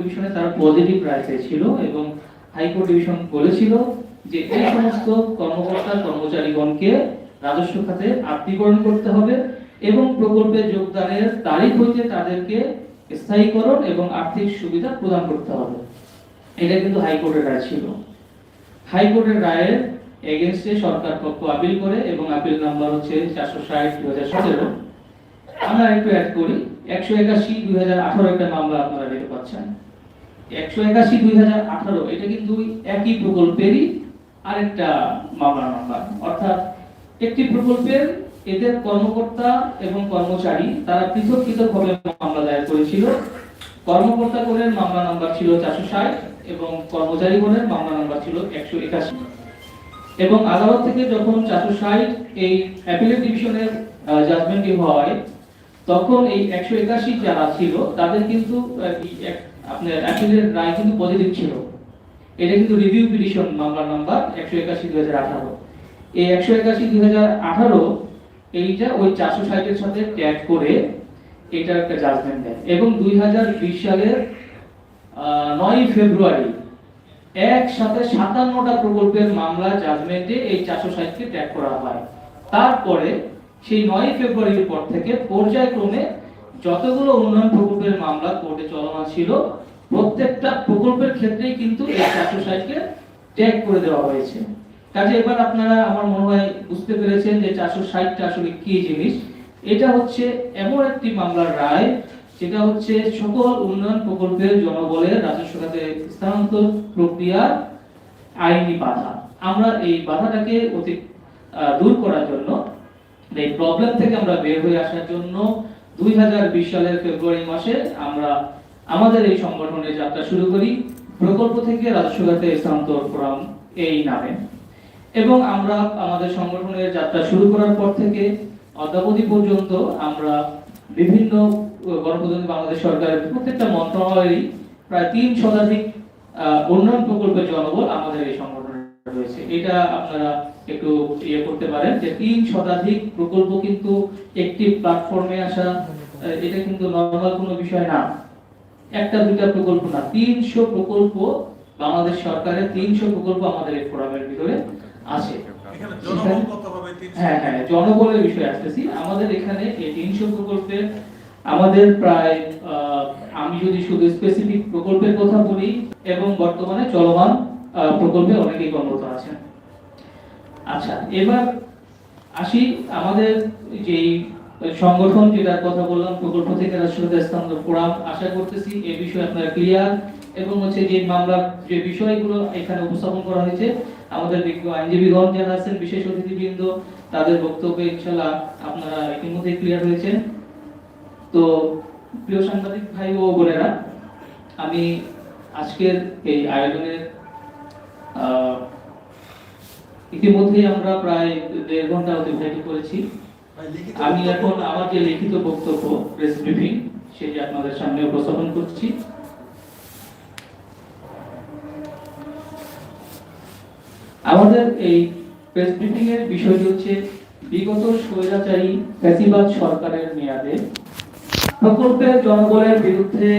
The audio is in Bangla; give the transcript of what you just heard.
ডিভিশনে তারা পজিটিভ রায় চেয়েছিল এবং হাইকোর্ট ডিভিশন বলেছিল যে এই সমস্ত কর্মকর্তা, কর্মচারীগণকে রাজস্ব খাতে আত্মীকরণ করতে হবে এবং প্রকল্পে যোগদানের তারিখ হইতে তাদেরকে স্থায়ীকরণ এবং আর্থিক সুবিধা প্রদান করতে হবে। এটা কিন্তু হাইকোর্টের রায় ছিল। হাইকোর্টের রায়ের এগেনস্টে সরকার পক্ষ আপিল করে এবং আপিল নাম্বার হচ্ছে চারশো ষাট দু হাজার সতেরো। আমরা একটু অ্যাড করি। একশো একাশি, দুই হাজার আঠারো একটা মামলা আপনারা দেখতে পাচ্ছেন। একশো একাশি, দুই হাজার আঠারো। এটা কিন্তু একই প্রকল্পেরই আরেকটা মামলা। নাম্বার অর্থাৎ একটি প্রকল্পের এদের কর্মকর্তা এবং কর্মচারী, তারা পৃথক পৃথক ভাবে মামলা দায়ের করেছিল। কর্মকর্তা কোণের মামলা নাম্বার ছিল চারশো ষাট এবং কর্মচারী কোণের মামলা নাম্বার ছিল একশো একাশি। এবং আদালত থেকে যখন চারশো ষাট এই অ্যাপিলেট ডিভিশনের জাজমেন্টটি হয়, তখন এই একশো একাশি যারা ছিল, তাদের কিন্তু আপনার অ্যাপিলের রায় কিন্তু পজিটিভ ছিল। এটা কিন্তু রিভিউ পিটিশন মামলা নাম্বার একশো একাশি দুই হাজার আঠারো। এই একশো একাশি দুই হাজার আঠারো, এইটা ওই চারশো ষাটের সাথে ট্যাগ করে এটা একটা জাজমেন্ট দেয়। এবং দুই হাজার বিশ সালের নয় ফেব্রুয়ারি একসাথে সাতান্নটা প্রকল্পের মামলা জাজমেন্টে এই চারশো ষাটকে ট্যাগ করা হয়। তারপরে সেই নয় ফেব্রুয়ারির পর থেকে পর্যায়ক্রমে যতগুলো উন্নয়ন প্রকল্পের মামলা কোর্টে চলমান ছিল, প্রত্যেকটা প্রকল্পের ক্ষেত্রেই কিন্তু এই চারশো ষাটকে ট্যাগ করে দেওয়া হয়েছে। কাজে এবার আপনারা আমার মনে হয় বুঝতে পেরেছেন যে চারশো ষাটটা আসলে কি জিনিস। এটা হচ্ছে এমন একটি মামলার রায়, যেটা হচ্ছে সকল উন্নয়ন প্রকল্পের জনবলের রাজস্ব খাতে স্থানান্তর প্রক্রিয়ার আইনি বাধা। আমরা এই বাধাটাকে অতি দূর করার জন্য, এই প্রবলেম থেকে আমরা বের হয়ে আসার জন্য দুই হাজার বিশ সালের ফেব্রুয়ারি মাসে আমরা আমাদের এই সংগঠনের যাত্রা শুরু করি। প্রকল্প থেকে রাজস্ব খাতে স্থানান্তর ফোরাম এই নামে। এবং আমরা আমাদের সংগঠনের যাত্রা শুরু করার পর থেকে অদ্যাবধি পর্যন্ত আমরা বিভিন্ন গণপ্রজাতন্ত্রী বাংলাদেশ সরকারের প্রত্যেকটা মন্ত্রণালয়েরই প্রায় তিন শতাধিক উন্নয়ন প্রকল্পের জনবল আমাদের এই সংগঠনে রয়েছে। এটা আপনারা একটু ইয়ে করতে পারেন যে তিন শতাধিক প্রকল্প কিন্তু একটি প্ল্যাটফর্মে আসা এটা কিন্তু নর্মাল কোনো বিষয় না। একটা দুইটা প্রকল্প না তিনশো প্রকল্প বাংলাদেশ সরকারের তিনশো প্রকল্প আমাদের এই ফোরামের ভিতরে আছে? হ্যাঁ হ্যাঁ জনবলের বিষয়ে আসতেছি। আমাদের এখানে এই তিনশো প্রকল্পে আমাদের প্রায় আমি যদি শুধু স্পেসিফিক প্রকল্পের কথা বলি এবং বর্তমানে চলমান প্রকল্পে অনেকেই কর্মরত আছেন। আচ্ছা এবার আসি আমাদের যেই সংগঠন যেটার কথা বললাম, প্রকল্প থেকে রাষ্ট্রপতি স্থানান্তর ফোরাম। আশা করতেছি এই বিষয়ে আপনারা ক্লিয়ার এবং হচ্ছে যে মামলার যে বিষয়গুলো এখানে উপস্থাপন করা হয়েছে, আমাদের বিজ্ঞ আইনজীবীগণ যারা আছেন, বিশেষ অতিথিবৃন্দ, তাদের বক্তব্যে ইনশাল্লাহ আপনারা ইতিমধ্যে ক্লিয়ার হয়েছেন। তো প্রিয় সাংবাদিক ভাই ও বোনেরা, আমি আজকের এই আয়োজনের ইতিমধ্যেই আমরা প্রায় দেড় ঘণ্টা অতিবাহিত করেছি। আমি এখন আমার যে লিখিত বক্তব্য প্রেস ব্রিফিং সেটি আপনাদের সামনে উপস্থাপন করছি। আমাদের এই প্রেস ব্রিফিং এর বিষয়টি হচ্ছে বিগত স্বৈরাচারী ফ্যাসিবাদ সরকারের মেয়াদে প্রকল্পের জনগণের বিরুদ্ধে